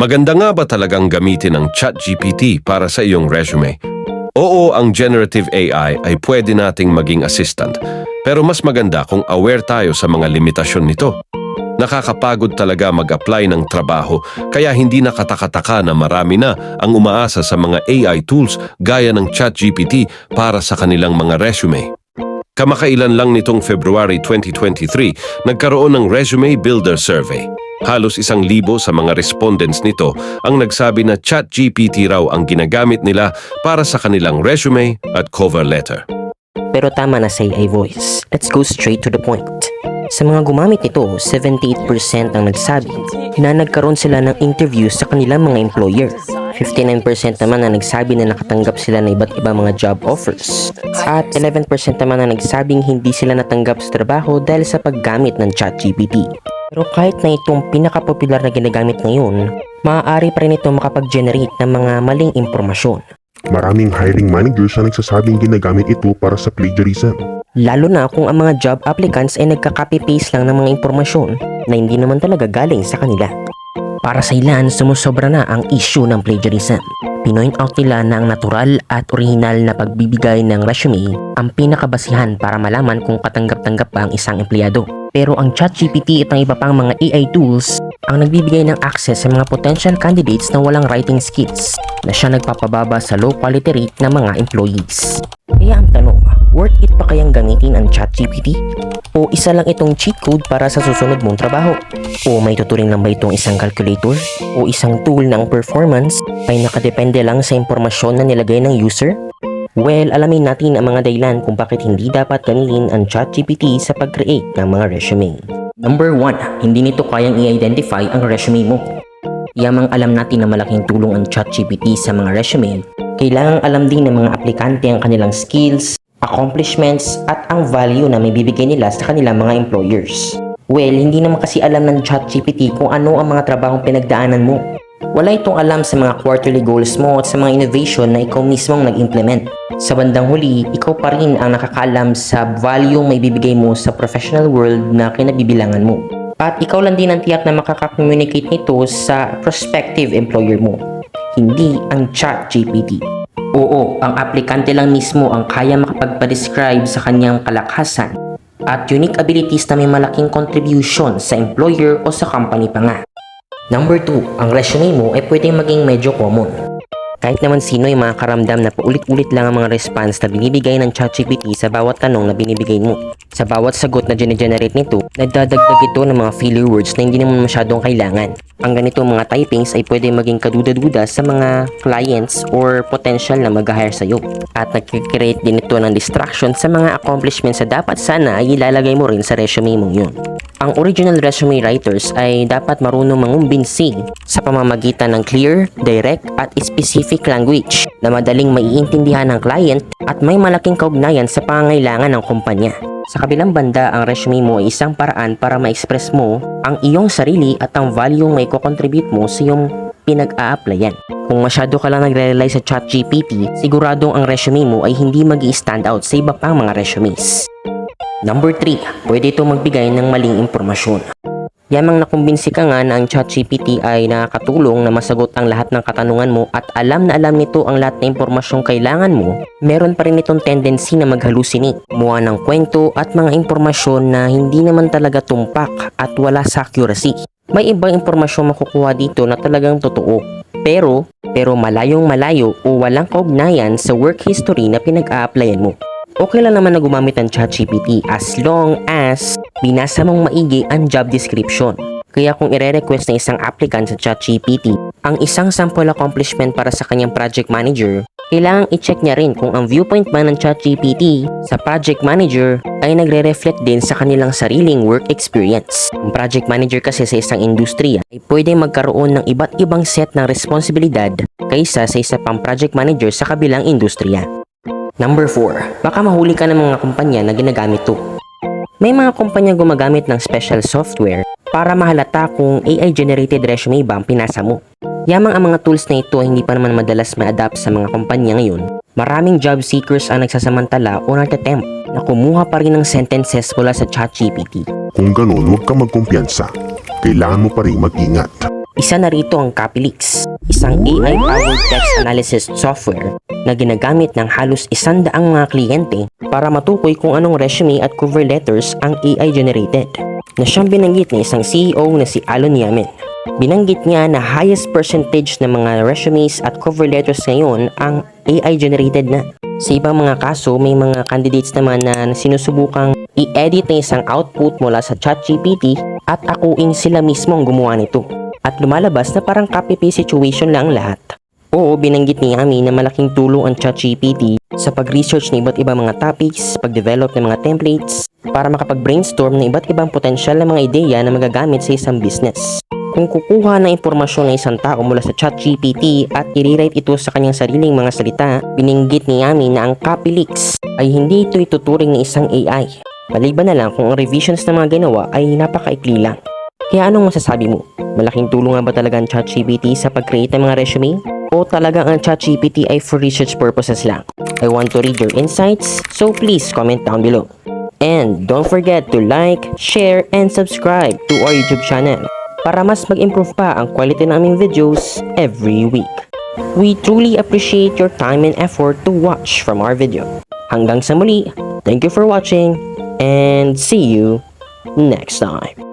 Maganda nga ba talagang gamitin ang ChatGPT para sa iyong resume? Oo, ang generative AI ay pwede nating maging assistant. Pero mas maganda kung aware tayo sa mga limitasyon nito. Nakakapagod talaga mag-apply ng trabaho kaya hindi nakatakataka na marami na ang umaasa sa mga AI tools gaya ng ChatGPT para sa kanilang mga resume. Kamakailan lang nitong February 2023, nagkaroon ng Resume Builder Survey. Halos isang libo sa mga respondents nito ang nagsabi na ChatGPT raw ang ginagamit nila para sa kanilang resume at cover letter. Pero tama na sa AI voice. Let's go straight to the point. Sa mga gumamit nito, 78% ang nagsabi na nagkaroon sila ng interview sa kanilang mga employer. 59% naman na nagsabi na nakatanggap sila ng iba't ibang mga job offers. At 11% naman na nagsabing hindi sila natanggap sa trabaho dahil sa paggamit ng ChatGPT. Pero kahit na itong pinakapopular na ginagamit ngayon, maaari pa rin ito makapag-generate ng mga maling impormasyon. Maraming hiring managers ang nagsasabing ginagamit ito para sa plagiarism. Lalo na kung ang mga job applicants ay nagka-copy-paste lang ng mga impormasyon na hindi naman talaga galing sa kanila. Para sa ilan, sumusobra na ang issue ng plagiarism. Pinoint out nila na natural at original na pagbibigay ng resume ang pinakabasihan para malaman kung katanggap-tanggap ba ang isang empleyado. Pero ang ChatGPT at ang iba pang mga AI tools ang nagbibigay ng access sa mga potential candidates na walang writing skills na siya nagpapababa sa low quality rate ng mga employees. Kaya ang tanong, worth it pa kayang gamitin ang ChatGPT? O isa lang itong cheat code para sa susunod mong trabaho? O may tuturing lang ba itong isang calculator? O isang tool ng performance ay nakadepende lang sa impormasyon na nilagay ng user? Well, alamin natin ang mga dahilan kung bakit hindi dapat gamitin ang ChatGPT sa pag-create ng mga resume. Number 1, hindi nito kayang i-identify ang resume mo. Yamang alam natin na malaking tulong ang ChatGPT sa mga resume, kailangang alam din ng mga aplikante ang kanilang skills, accomplishments, at ang value na may bibigay nila sa kanilang mga employers. Well, hindi naman kasi alam ng ChatGPT kung ano ang mga trabahong pinagdaanan mo. Wala itong alam sa mga quarterly goals mo at sa mga innovation na ikaw mismong nag-implement. Sa bandang huli, ikaw pa rin ang nakakaalam sa value may bibigay mo sa professional world na kinabibilangan mo. At ikaw lang din ang tiyak na makaka-communicate nito sa prospective employer mo, hindi ang chat GPT. Oo, ang aplikante lang mismo ang kaya makapagpa-describe sa kanyang kalakasan at unique abilities na may malaking contribution sa employer o sa company pa nga. Number 2, ang resume mo ay pwedeng maging medyo common. Kahit naman sino ay makakaramdam na paulit-ulit lang ang mga response na binibigay ng ChatGPT sa bawat tanong na binibigay mo. Sa bawat sagot na generate nito, nagdadagdag ito ng mga filler words na hindi naman masyadong kailangan. Ang ganito mga typings ay pwede maging kaduda-duda sa mga clients or potential na mag-hire sa'yo. At nag-create din ito ng distraction sa mga accomplishments na dapat sana ay ilalagay mo rin sa resume mong yun. Ang original resume writers ay dapat marunong mangumbinsi sa pamamagitan ng clear, direct at specific language na madaling maiintindihan ng client at may malaking kaugnayan sa pangangailangan ng kumpanya. Sa kabilang banda, ang resume mo ay isang paraan para ma-express mo ang iyong sarili at ang value may contribute mo sa iyong pinag-a-applyan. Kung masyado ka lang nagre-rely sa ChatGPT, siguradong ang resume mo ay hindi mag stand out sa iba pang mga resumes. Number 3, pwede itong magbigay ng maling impormasyon. Yamang nakumbinsi ka nga na ang ChatGPT ay nakakatulong na masagot ang lahat ng katanungan mo at alam na alam nito ang lahat ng impormasyong kailangan mo, meron pa rin itong tendency na maghalusinate, kumuha ng kwento at mga impormasyon na hindi naman talaga tumpak at wala sa accuracy. May ibang impormasyon makukuha dito na talagang totoo. Pero, pero malayong malayo o walang kaugnayan sa work history na pinag-a-applyan mo. Okay lang naman na gumamit ng ChatGPT as long as binasa mong maigi ang job description. Kaya kung ire-request ng isang applicant sa ChatGPT ang isang sample accomplishment para sa kanyang project manager, kailangang i-check niya rin kung ang viewpoint ba ng ChatGPT sa project manager ay nagre-reflect din sa kanilang sariling work experience. Ang project manager kasi sa isang industriya ay pwede magkaroon ng iba't ibang set ng responsibilidad kaysa sa isa pang project manager sa kabilang industriya. Number 4. Baka mahuli ka ng mga kumpanya na ginagamit to. May mga kumpanya gumagamit ng special software para mahalata kung AI-generated resume ba ang pinasa mo. Yamang ang mga tools na ito hindi pa naman madalas ma-adapt sa mga kumpanya ngayon. Maraming job seekers ang nagsasamantala o nagtatempt na kumuha pa rin ng sentences mula sa ChatGPT. Kung ganun, huwag ka magkumpiyansa. Kailangan mo pa rin mag-ingat. Isa na rito ang Copylix, isang AI-powered text analysis software na ginagamit ng halos isandaang mga kliyente para matukoy kung anong resume at cover letters ang AI-generated na siyang binanggit ni isang CEO na si Alon Yamin. Binanggit niya na highest percentage ng mga resumes at cover letters ngayon ang AI-generated na. Sa ibang mga kaso, may mga candidates naman na sinusubukang i-edit na isang output mula sa ChatGPT at akuin sila mismo ang gumawa nito. At lumalabas na parang copy-paste situation lang ang lahat. Oo, binanggit ni Yami na malaking tulong ang ChatGPT sa pag-research ng iba't ibang mga topics, pag-develop ng mga templates, para makapag-brainstorm ng iba't ibang potensyal na mga ideya na magagamit sa isang business. Kung kukuha ng impormasyon ng isang tao mula sa ChatGPT at i-rewrite ito sa kanyang sariling mga salita, bininggit ni Yami na ang copy-leaks ay hindi ito ituturing ng isang AI. Maliban na lang kung ang revisions ng mga ginawa ay napakaikli lang. Kaya anong masasabi mo? Malaking tulong nga ba talaga ang ChatGPT sa pag-create ng mga resume? O talagang ang ChatGPT ay for research purposes lang? I want to read your insights, so please comment down below. And don't forget to like, share, and subscribe to our YouTube channel para mas mag-improve pa ang quality ng aming videos every week. We truly appreciate your time and effort to watch from our video. Hanggang sa muli, thank you for watching and see you next time.